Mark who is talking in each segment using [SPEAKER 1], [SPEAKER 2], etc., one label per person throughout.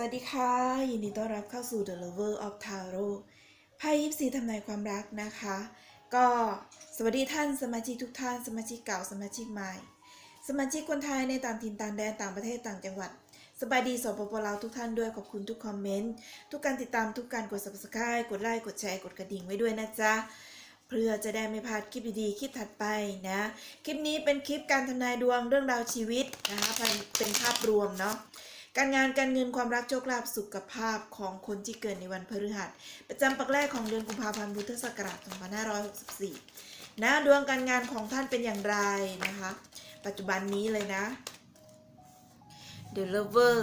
[SPEAKER 1] วัสดีค่ะ ยินดีต้อนรับเข้าสู่ The Lover of Tarot ไพ่ยิปซีทำนายความรักนะคะ ก็สวัสดีท่านสมาชิกทุกท่าน สมาชิกเก่าสมาชิกใหม่ สมาชิกคนไทยในต่างถิ่นต่างแดนต่างประเทศต่างจังหวัด สบายดีสปปลาวทุกท่านด้วยขอบคุณทุกคอมเมนต์ ทุกการติดตามทุกการกด subscribe กดไลค์กดแชร์กดกระดิ่งไว้ด้วยนะจ๊ะเพื่อจะได้ไม่พลาดคลิปดีๆ คลิปถัดไปนะ คลิปนี้เป็นคลิปการทำนายดวงเรื่องราวชีวิตนะคะเป็นเป็นภาพรวมเนาะ การงานการเงินความรักโชคลาภสุขภาพของคนที่เกิดในวันพฤหัส ประจำปักแรกของเดือนกุมภาพันธ์พุทธศักราช2564นะดวงการงานของท่านเป็นอย่างไรนะคะ ปัจจุบันนี้เลยนะ The Lover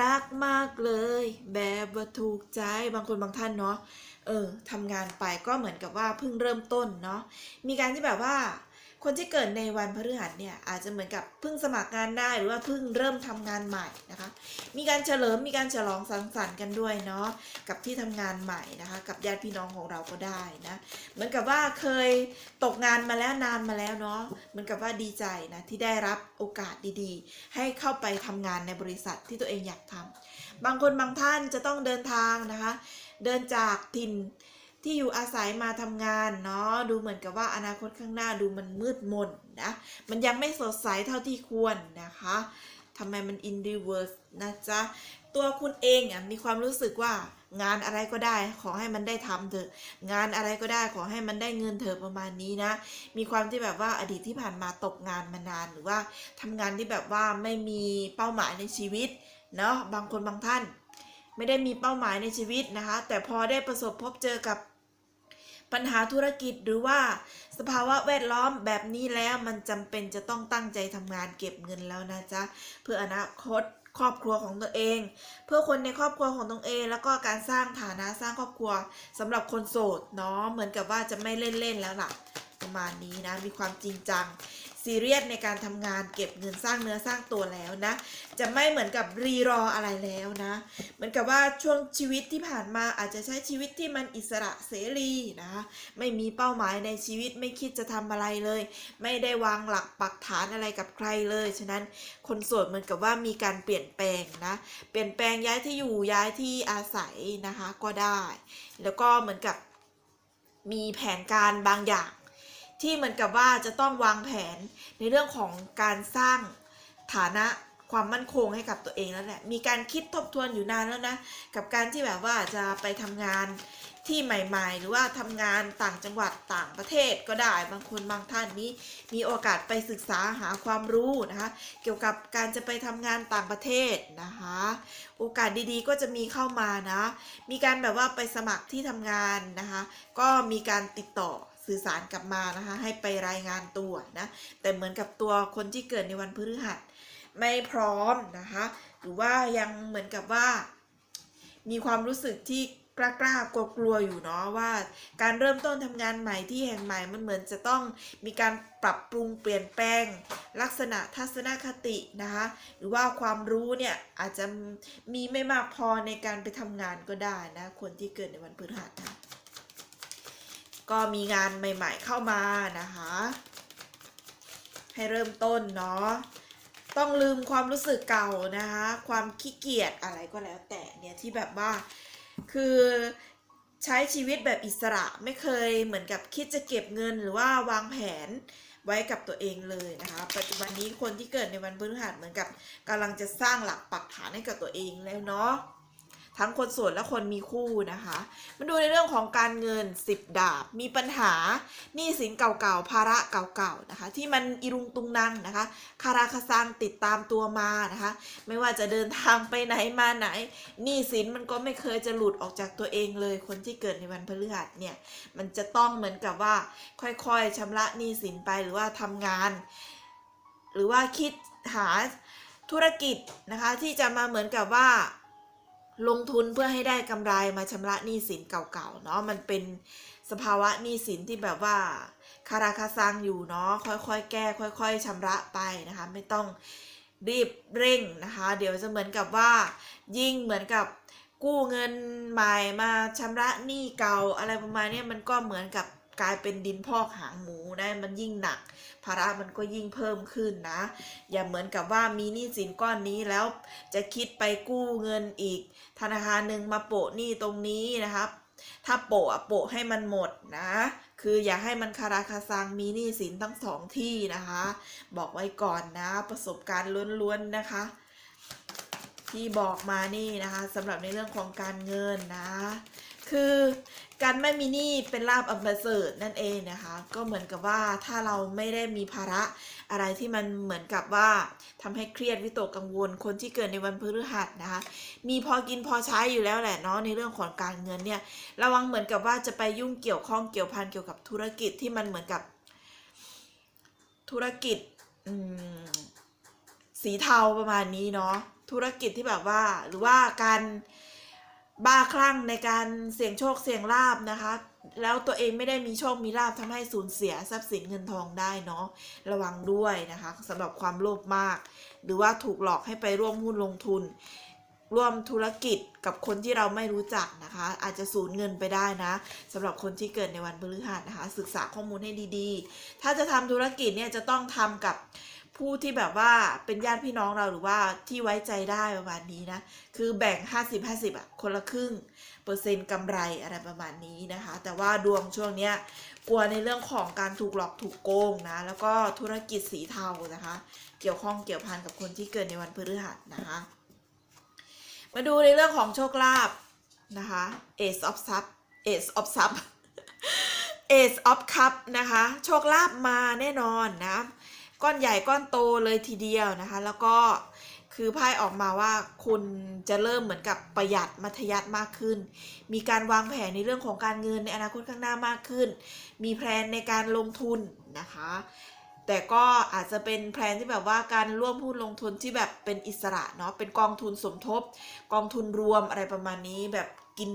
[SPEAKER 1] รักมากเลย แบบว่าถูกใจบางคนบางท่านเนาะเออทำงานไปก็เหมือนกับว่าเพิ่งเริ่มต้นเนาะมีการที่แบบว่า คนที่เกิดในวันพฤหัสเนี่ยอาจจะเหมือนกับเพิ่งสมัครงานได้หรือว่าเพิ่งเริ่มทำงานใหม่นะคะ มีการเฉลิมมีการฉลองสังสรรค์กันด้วยเนาะกับที่ทำงานใหม่นะคะ กับญาติพี่น้องของเราก็ได้นะเหมือนกับว่าเคยตกงานมาแล้วนานมาแล้วเนาะเหมือนกับว่าดีใจนะที่ได้รับโอกาสดีๆ ให้เข้าไปทำงานในบริษัทที่ตัวเองอยากทำบางคนบางท่านจะต้องเดินทางนะคะ เดินจากถิ่น ที่อยู่อาศัยมาทำงานเนาะดูเหมือนกับว่าอนาคตข้างหน้าดูมันมืดมนนะมันยังไม่สดใสเท่าที่ควรนะคะทำไมมัน in reverse นะจ๊ะตัวคุณเองอะมีความรู้สึกว่างานอะไรก็ได้ขอให้มันได้ทำเถอะงานอะไรก็ได้ขอให้มันได้เงินเถอะประมาณนี้นะ มีความที่แบบว่าอดีตที่ผ่านมาตกงานมานานหรือว่าทำงานที่แบบว่าไม่มีเป้าหมายในชีวิตเนาะบางคนบางท่าน ไม่ได้มีเป้าหมายในชีวิตนะคะ แต่พอได้ประสบพบเจอกับ ปัญหาธุรกิจหรือว่าสภาวะแวดล้อมแบบนี้แล้วมันจำเป็นจะต้องตั้งใจทำงานเก็บเงินแล้วนะจ๊ะ เพื่ออนาคตครอบครัวของตัวเอง เพื่อคนในครอบครัวของตัวเอง แล้วก็การสร้างฐานะสร้างครอบครัวสำหรับคนโสดเนาะเหมือนกับว่าจะไม่เล่นๆแล้วล่ะ ประมาณนี้นะมีความจริงจัง ซีเรียสในการทำงานเก็บเงินสร้างเนื้อสร้างตัวแล้วนะ จะไม่เหมือนกับรีรออะไรแล้วนะ เหมือนกับว่าช่วงชีวิตที่ผ่านมาอาจจะใช้ชีวิตที่มันอิสระเสรีนะคะไม่มีเป้าหมายในชีวิตไม่คิดจะทำอะไรเลย ไม่ได้วางหลักปักฐานอะไรกับใครเลย ฉะนั้นคนโสดเหมือนกับว่ามีการเปลี่ยนแปลงนะ เปลี่ยนแปลงย้ายที่อยู่ย้ายที่อาศัยนะคะก็ได้ แล้วก็เหมือนกับมีแผนการบางอย่าง ที่เหมือนกับว่าจะต้องวางแผนในเรื่องของการสร้างฐานะความมั่นคงให้กับตัวเองแล้วแหละ มีการคิดทบทวนอยู่นานแล้วนะ กับการที่แบบว่าจะไปทำงานที่ใหม่ ๆ หรือว่าทำงานต่างจังหวัดต่างประเทศก็ได้ บางคนบางท่านนี้มีโอกาสไปศึกษาหาความรู้นะคะ เกี่ยวกับการจะไปทำงานต่างประเทศนะคะ โอกาสดีๆก็จะมีเข้ามานะ มีการแบบว่าไปสมัครที่ทำงานนะคะ ก็มีการติดต่อ สื่อสารกลับมานะคะ ให้ไปรายงานตัวนะ แต่เหมือนกับตัวคนที่เกิดในวันพฤหัส ไม่พร้อมนะคะ หรือว่ายังเหมือนกับว่า มีความรู้สึกที่กล้ากล้ากลัวกลัวๆอยู่เนาะว่าการเริ่มต้นทำงานใหม่ที่แห่งใหม่มันเหมือนจะต้องมีการปรับปรุงเปลี่ยนแปลง ลักษณะทัศนคตินะคะหรือว่าความรู้เนี่ยอาจจะมีไม่มากพอในการไปทำงานก็ได้นะคนที่เกิดในวันพฤหัสนะ ก็มีงานใหม่ๆเข้ามานะคะ ให้เริ่มต้นเนาะต้องลืมความรู้สึกเก่านะคะ ความขี้เกียจอะไรก็แล้วแต่เนี่ยที่แบบว่าคือใช้ชีวิตแบบอิสระไม่เคยเหมือนกับคิดจะเก็บเงินหรือว่าวางแผนไว้กับตัวเองเลยนะคะ ปัจจุบันนี้คนที่เกิดในวันพฤหัสเหมือนกับกำลังจะสร้างหลักปักฐานให้กับตัวเองแล้วเนาะ ทั้งคนโสดและคนมีคู่นะคะ มาดูในเรื่องของการเงิน 10 ดาบ มีปัญหาหนี้สินเก่าๆ ภาระเก่าๆ นะคะ ที่มันอีรุงตุงนังนะคะ คาราคาซังติดตามตัวมานะคะ ไม่ว่าจะเดินทางไปไหนมาไหนหนี้สินมันก็ไม่เคยจะหลุดออกจากตัวเองเลย คนที่เกิดในวันพฤหัสเนี่ย มันจะต้องเหมือนกับว่าค่อยๆชำระหนี้สินไปหรือว่าทำงาน หรือว่าคิดหาธุรกิจนะคะที่จะมาเหมือนกับว่า ลงทุนเพื่อให้ได้กำไรมาชำระหนี้สินเก่าๆเนาะมันเป็นสภาวะหนี้สินที่แบบว่าคาราคาซังอยู่เนาะค่อยๆ แก้ ค่อย ๆชำระไปนะคะ ไม่ต้องรีบเร่งนะคะ เดี๋ยวจะเหมือนกับว่ายิ่งเหมือนกับกู้เงินใหม่มาชำระหนี้เก่าอะไรประมาณนี้มันก็เหมือนกับ กลายเป็นดินพอกหางหมูนะมันยิ่งหนัก ภาระมันก็ยิ่งเพิ่มขึ้นนะ อย่าเหมือนกับว่ามีหนี้สินก้อนนี้แล้วจะคิดไปกู้เงินอีก ธนาคารหนึ่งมาโปะหนี้ตรงนี้นะครับถ้าโปะโปะให้มันหมดนะ คืออย่าให้มันคาราคาซังมีหนี้สินทั้งสองที่นะคะ บอกไว้ก่อนนะ ประสบการณ์ล้วนๆนะคะ ที่บอกมานี่นะคะสำหรับในเรื่องของการเงินนะ คือการไม่มีหนี้เป็นลาบอันประเสริฐนั่นเองนะคะ ก็เหมือนกับว่าถ้าเราไม่ได้มีภาระอะไรที่มันเหมือนกับว่าทำให้เครียดวิตกกังวล คนที่เกิดในวันพฤหัสนะคะ มีพอกินพอใช้อยู่แล้วแหละเนาะในเรื่องของการเงินเนี่ยระวังเหมือนกับว่าจะไปยุ่งเกี่ยวข้องเกี่ยวพันเกี่ยวกับธุรกิจที่มันเหมือนกับ ธุรกิจสีเทาประมาณนี้เนาะธุรกิจที่แบบว่าหรือว่าการ บ้าคลั่งในการเสี่ยงโชคเสี่ยงลาบนะคะ แล้วตัวเองไม่ได้มีโชคมีลาบทำให้สูญเสียทรัพย์สินเงินทองได้เนาะระวังด้วยนะคะสำหรับความโลภมาก หรือว่าถูกหลอกให้ไปร่วมหุ้นลงทุน ร่วมธุรกิจกับคนที่เราไม่รู้จักนะคะ อาจจะสูญเงินไปได้นะสำหรับคนที่เกิดในวันพฤหัสนะคะ ศึกษาข้อมูลให้ดีๆ ถ้าจะทำธุรกิจเนี่ยจะต้องทำกับ ผู้ที่แบบว่าเป็นญาติพี่น้องเราหรือว่าที่ไว้ใจได้ประมาณนี้นะ คือแบ่ง 50-50อะคนละครึ่ง เปอร์เซ็นต์กำไรอะไรประมาณนี้นะคะ แต่ว่าดวงช่วงเนี้ยกลัวในเรื่องของการถูกหลอกถูกโกงนะ แล้วก็ธุรกิจสีเทานะคะ เกี่ยวข้องเกี่ยวพันกับคนที่เกิดในวันพฤหัสนะคะ มาดูในเรื่องของโชคลาภนะคะ Ace of Cup Ace of Cup Ace of Cup นะคะ โชคลาภมาแน่นอนนะ ก้อนใหญ่ก้อนโตเลยทีเดียวนะคะ แล้วก็คือไพ่ออกมาว่าคุณจะเริ่มเหมือนกับประหยัดมัธยัติมากขึ้น มีการวางแผนในเรื่องของการเงินในอนาคตข้างหน้ามากขึ้น มีแผนในการลงทุนนะคะ แต่ก็อาจจะเป็นแพลนที่แบบว่าการร่วมหุ้นลงทุนที่แบบเป็นอิสระเนาะ เป็นกองทุนสมทบ กองทุนรวมอะไรประมาณนี้แบบกิน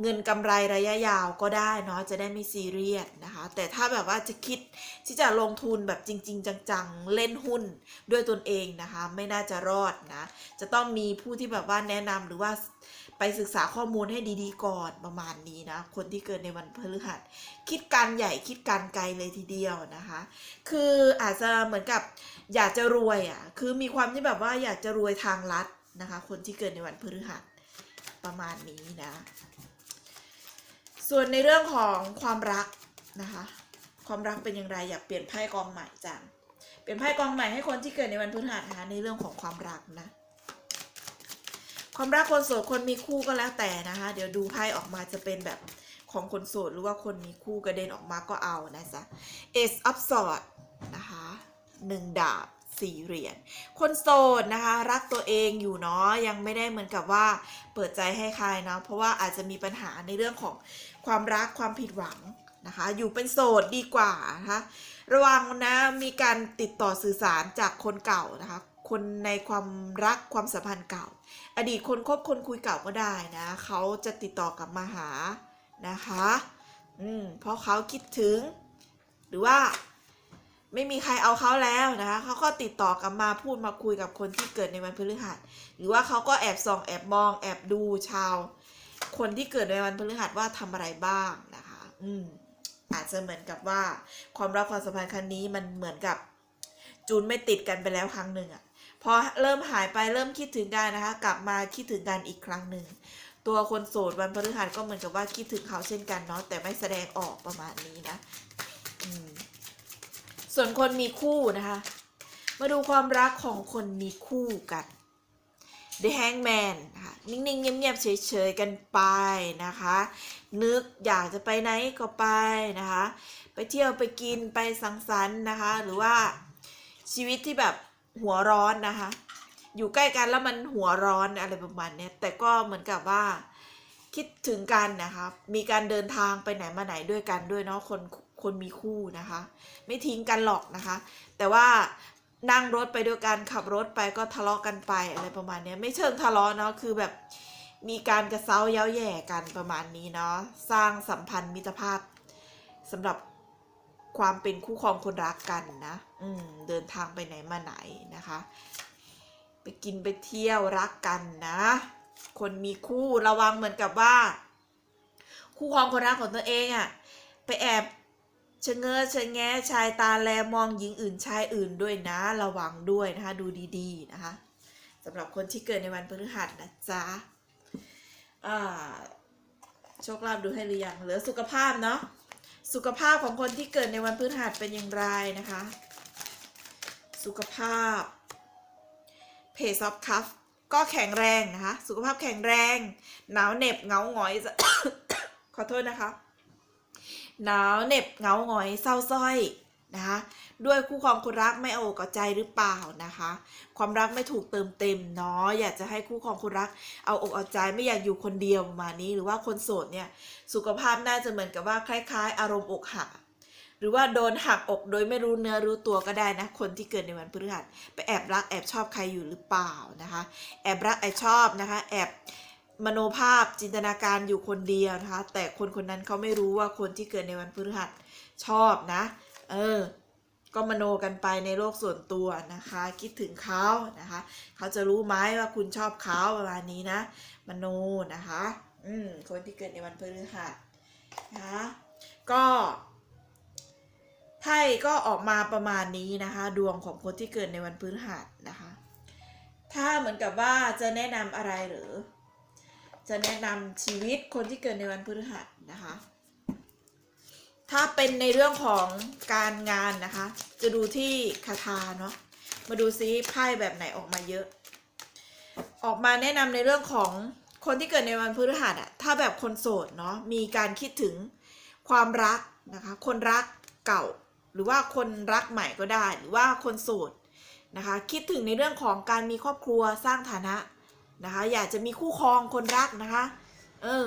[SPEAKER 1] เงินกำไรระยะยาวก็ได้เนาะจะได้ไม่ซีเรียสนะคะ แต่ถ้าแบบว่าจะคิดที่จะลงทุนแบบจริง ๆ จังๆ เล่นหุ้นด้วยตนเองนะคะ ไม่น่าจะรอดนะ จะต้องมีผู้ที่แบบว่าแนะนำหรือว่าไปศึกษาข้อมูลให้ดีๆ ก่อนประมาณนี้นะ คนที่เกิดในวันพฤหัส คิดการใหญ่คิดการไกลเลยทีเดียวนะคะ คืออาจจะเหมือนกับอยากจะรวยอะคือมีความที่แบบว่าอยากจะรวยทางลัดนะคะ คนที่เกิดในวันพฤหัสประมาณนี้นะ ส่วนในเรื่องของความรักนะคะ ความรักเป็นอย่างไรอยากเปลี่ยนไพ่กองใหม่จังเปลี่ยนไพ่กองใหม่ให้คนที่เกิดในวันพฤหัสนะคะในเรื่องของความรักนะความรักคนโสดคนมีคู่ก็แล้วแต่นะคะ เดี๋ยวดูไพ่ออกมาจะเป็นแบบของคนโสดหรือว่าคนมีคู่กระเด็นออกมาก็เอานะจ๊ะ Ace of Swords นะคะหนึ่งดาบ สี่เหรียญคนโสดนะคะ รักตัวเองอยู่เนาะยังไม่ได้เหมือนกับว่าเปิดใจให้ใครเนาะเพราะว่าอาจจะมีปัญหาในเรื่องของความรักความผิดหวังนะคะ อยู่เป็นโสดดีกว่านะคะระวังนะมีการติดต่อสื่อสารจากคนเก่านะคะคนในความรักความสัมพันธ์เก่า อดีตคนคบคนคุยเก่าก็ได้นะเขาจะติดต่อกลับมาหานะคะ อืมเพราะเขาคิดถึง หรือว่า ไม่มีใครเอาเขาแล้วนะคะเขาก็ติดต่อกลับมาพูดมาคุยกับคนที่เกิดในวันพฤหัส หรือว่าเขาก็แอบส่องแอบมองแอบดูชาว คนที่เกิดในวันพฤหัสว่าทำอะไรบ้างนะคะ อืมอาจจะเหมือนกับว่า ความรักความสัมพันธ์ครั้งนี้มันเหมือนกับ จูนไม่ติดกันไปแล้วครั้งหนึ่งอะพอเริ่มหายไปเริ่มคิดถึงกันนะคะ กลับมาคิดถึงกันอีกครั้งหนึ่งตัวคนโสดวันพฤหัสก็เหมือนกับว่าคิดถึงเขาเช่นกันเนาะแต่ไม่แสดงออกประมาณนี้นะ อืม ส่วนคนมีคู่นะคะ มาดูความรักของคนมีคู่กัน The Hangman นะคะนิ่งๆ เงียบๆ เฉยๆ กันไปนะคะ นึกอยากจะไปไหนก็ไปนะคะ ไปเที่ยวไปกินไปสังสรรค์นะคะ หรือว่าชีวิตที่แบบหัวร้อนนะคะ อยู่ใกล้กันแล้วมันหัวร้อนอะไรประมาณนี้แต่ก็เหมือนกับว่าคิดถึงกันนะคะ มีการเดินทางไปไหนมาไหนด้วยกันด้วยเนาะคน คนมีคู่นะคะ ไม่ทิ้งกันหรอกนะคะ แต่ว่านั่งรถไปด้วยกันขับรถไปก็ทะเลาะกันไปอะไรประมาณนี้ไม่เชิงทะเลาะเนาะคือแบบมีการกระเซ้าเย้าแย่กันประมาณนี้เนาะสร้างสัมพันธ์มิตรภาพสำหรับความเป็นคู่ครองคนรักกันนะ อืมเดินทางไปไหนมาไหนนะคะ ไปกินไปเที่ยวรักกันนะ คนมีคู่ระวังเหมือนกับว่า คู่ครองคนรักของตัวเองอะ่ะไปแอบ ชะเง้อชะแงะชายตาแลมองหญิงอื่นชายอื่นด้วยนะระวังด้วยนะคะดูดีๆนะคะสำหรับคนที่เกิดในวันพฤหัสนะจ๊ะอ่าโชคลาภดูให้หรือยังเหลือสุขภาพเนาะสุขภาพของคนที่เกิดในวันพฤหัสเป็นอย่างไรนะคะ สุขภาพเพซอฟคัฟก็แข็งแรงนะคะ สุขภาพแข็งแรง หนาวเหน็บเงาหงอย ขอโทษนะคะ หนาวเหน็บเงาหงอยเศร้าสร้อยนะคะด้วยคู่ครองคนรักไม่เอาอกเอาใจหรือเปล่านะคะ ความรักไม่ถูกเติมเต็มเนาะอยากจะให้คู่ครองคนรัก เอาอกเอาใจไม่อยากอยู่คนเดียวประมาณนี้ หรือว่าคนโสดเนี่ยสุขภาพน่าจะเหมือนกับว่าคล้าย ๆ อารมณ์อกหักหรือว่าโดนหักอกโดยไม่รู้เนื้อรู้ตัวก็ได้นะคนที่เกิดในวันพฤหัสไปแอบรักแอบชอบใครอยู่หรือเปล่านะคะ แอบรักแอบชอบนะคะ แอบ มโนภาพจินตนาการอยู่คนเดียวนะคะ แต่คนคนนั้นเขาไม่รู้ว่าคนที่เกิดในวันพฤหัสชอบนะ เออ ก็มโนกันไปในโลกส่วนตัวนะคะ คิดถึงเขานะคะ เขาจะรู้ไหมว่าคุณชอบเขาประมาณนี้นะ มโนนะคะ อืม คนที่เกิดในวันพฤหัสนะคะ ก็ไพ่ก็ออกมาประมาณนี้นะคะ ดวงของคนที่เกิดในวันพฤหัสนะคะ ถ้าเหมือนกับว่าจะแนะนำอะไรหรือ จะแนะนำชีวิตคนที่เกิดในวันพฤหัสนะคะ ถ้าเป็นในเรื่องของการงานนะคะ จะดูที่คาถาเนาะ มาดูซิไพ่แบบไหนออกมาเยอะ ออกมาแนะนำในเรื่องของคนที่เกิดในวันพฤหัสอะถ้าแบบคนโสดเนาะ มีการคิดถึงความรักนะคะ คนรักเก่า หรือว่าคนรักใหม่ก็ได้ หรือว่าคนโสดนะคะ คิดถึงในเรื่องของการมีครอบครัวสร้างฐานะ นะคะ อยากจะมีคู่ครองคนรักนะคะ เออ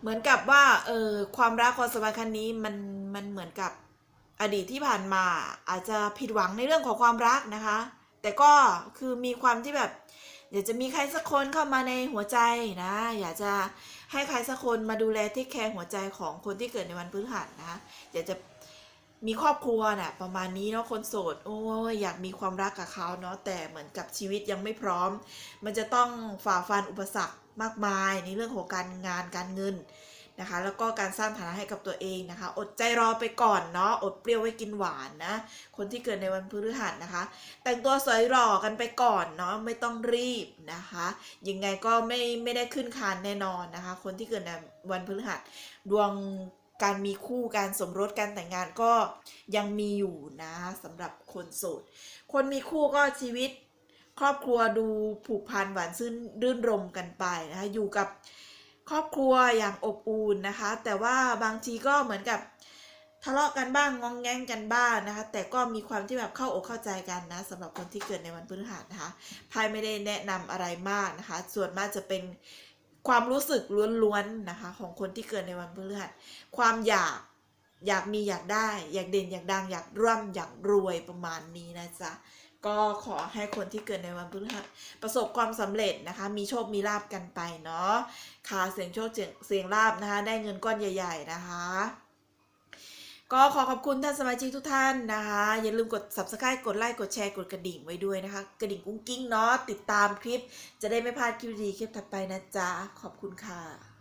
[SPEAKER 1] เหมือนกับว่า เออ ความรักความสัมพันธ์ครั้งนี้มันมันเหมือนกับอดีตที่ผ่านมา อาจจะผิดหวังในเรื่องของความรักนะคะ แต่ก็คือมีความที่แบบอยากจะมีใครสักคนเข้ามาในหัวใจนะ อยากจะให้ใครสักคนมาดูแลที่แคร์หัวใจของคนที่เกิดในวันพฤหัสนะคะอยากจะ มีครอบครัวน่ะประมาณนี้เนาะคนโสดโอ้ยอยากมีความรักกับเขาเนาะแต่เหมือนกับชีวิตยังไม่พร้อม มันจะต้องฝ่าฟันอุปสรรคมากมายในเรื่องของการงานการเงินนะคะ แล้วก็การสร้างฐานะให้กับตัวเองนะคะ อดใจรอไปก่อนเนาะอดเปรี้ยวไว้กินหวานนะคนที่เกิดในวันพฤหัสนะคะ แต่งตัวสวยหล่อกันไปก่อนเนาะไม่ต้องรีบนะคะยังไงก็ไม่ไม่ได้ขึ้นคานแน่นอนนะคะ คนที่เกิดในวันพฤหัสดวง การมีคู่การสมรสการแต่งงานก็ยังมีอยู่นะสำหรับคนโสด คนมีคู่ก็ชีวิตครอบครัวดูผูกพันหวานซื่นรื่นรมกันไปนะคะอยู่กับครอบครัวอย่างอบอุ่นนะคะ แต่ว่าบางทีก็เหมือนกับทะเลาะกันบ้างงองแงงกันบ้างนะคะ แต่ก็มีความที่แบบเข้าอกเข้าใจกันนะสำหรับคนที่เกิดในวันพฤหัสนะคะไพ่ไม่ได้แนะนำอะไรมากนะคะ ส่วนมากจะเป็น ความรู้สึกล้วนๆนะคะ ของคนที่เกิดในวันพฤหัสความอยากอยากมีอยากได้ อยากเด่นอยากดังอยากร่ำอยากรวยประมาณนี้นะจ๊ะก็ขอให้คนที่เกิดในวันพฤหัสประสบความสำเร็จนะคะ มีโชค มีลาบกันไปเนาะค่ะเสียงโชคเสียงลาบนะคะ ได้เงินก้อนใหญ่ ๆ นะคะ ก็ขอขอบคุณท่านสมาชิกทุกท่านนะคะ อย่าลืมกด subscribe กดไลค์กดแชร์กดกระดิ่งไว้ด้วยนะคะ กระดิ่งกุ้งกิ้งเนาะติดตามคลิป จะได้ไม่พลาดคลิปดีคลิปถัดไปนะจ๊ะ ขอบคุณค่ะ